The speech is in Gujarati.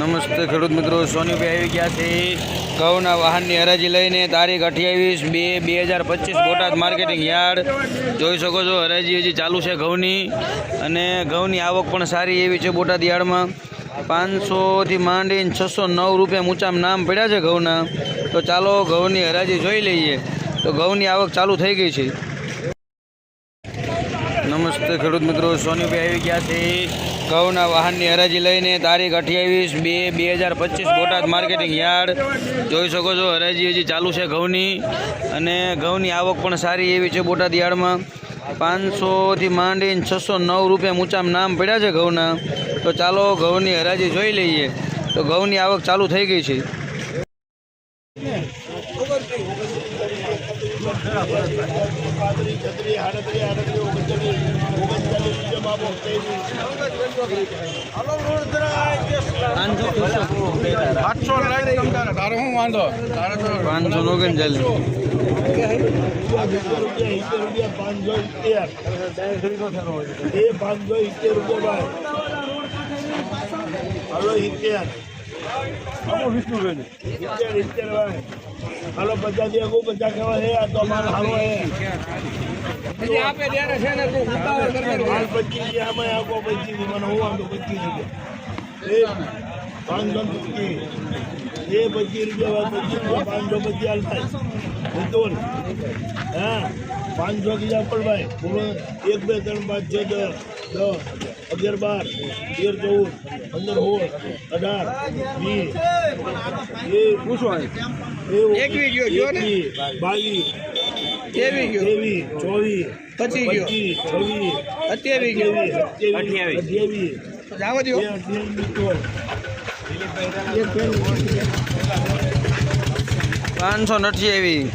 નમસ્તે ખેડૂત મિત્રો સોનીભાઈ આવી ગયા છે. ઘઉંના વાહનની હરાજી લઈને તારીખ અઠ્યાવીસ બે બે હજાર પચીસ બોટાદ માર્કેટિંગ યાર્ડ. જોઈ શકો છો, હરાજી હજી ચાલુ છે ઘઉંની. અને ઘઉંની આવક પણ સારી એવી છે બોટાદ યાર્ડમાં. પાંચસોથી માંડીને છસો નવ રૂપિયા ઊંચામાં નામ પડ્યા છે ઘઉંના. તો ચાલો ઘઉંની હરાજી જોઈ લઈએ. તો ઘઉંની આવક ચાલુ થઈ ગઈ છે. નમસ્તે ખેડૂત મિત્રો સોનીભાઈ આવી ગયા છે. ઘઉંના વાહનની હરાજી લઈને તારીખ અઠ્યાવીસ બે બે હજાર પચીસ બોટાદ માર્કેટિંગ યાર્ડ. જોઈ શકો છો, હરાજી હજી ચાલુ છે ઘઉંની. અને ઘઉંની આવક પણ સારી એવી છે બોટાદ યાર્ડમાં. પાંચસોથી માંડીને છસો નવ રૂપિયા ઊંચામાં નામ પડ્યા છે ઘઉંના. તો ચાલો ઘઉંની હરાજી જોઈ લઈએ. તો ઘઉંની આવક ચાલુ થઈ ગઈ છે. આઠસો લાખ તમ તારે તારે શું વાંધો તારે તો પાંચસો ઓગણચાલીસ એ પાંચસો ઇત્તેર રૂપિયા હલો ઇત્તેર ઇત્તેર ઇત્તેર ભાઈ હાલો પચાસ દે પચાસ કહેવા હે આ તો માલ હાલો હે હાલ પચીસ છે આમાં આપો પચીસ મને હું વાંધો પચીસ રૂપિયા. એ પાંચસો પચીસ. એ પચીસ રૂપિયા પચીસ પાંચસો પચીસ હાલ થાય. મિતુલ હા પાંચસો પણ ભાઈ બોલો એક બે ત્રણ પાંચ છ દસ દસ અગિયાર બાર તેર ચૌદ પંદર સોળ અઢાર વીસ એ ગયો, એ ને? બાવીસ કેવી ગયો. તેવી ચોવીસ પચી ગયો. પચીસ છવ્વીસ અત્યાવી ગયો. અઠ્યાવીસ અઠ્યાવીસ જાવ દો પાંચસો નથી અઠ્યાવીસ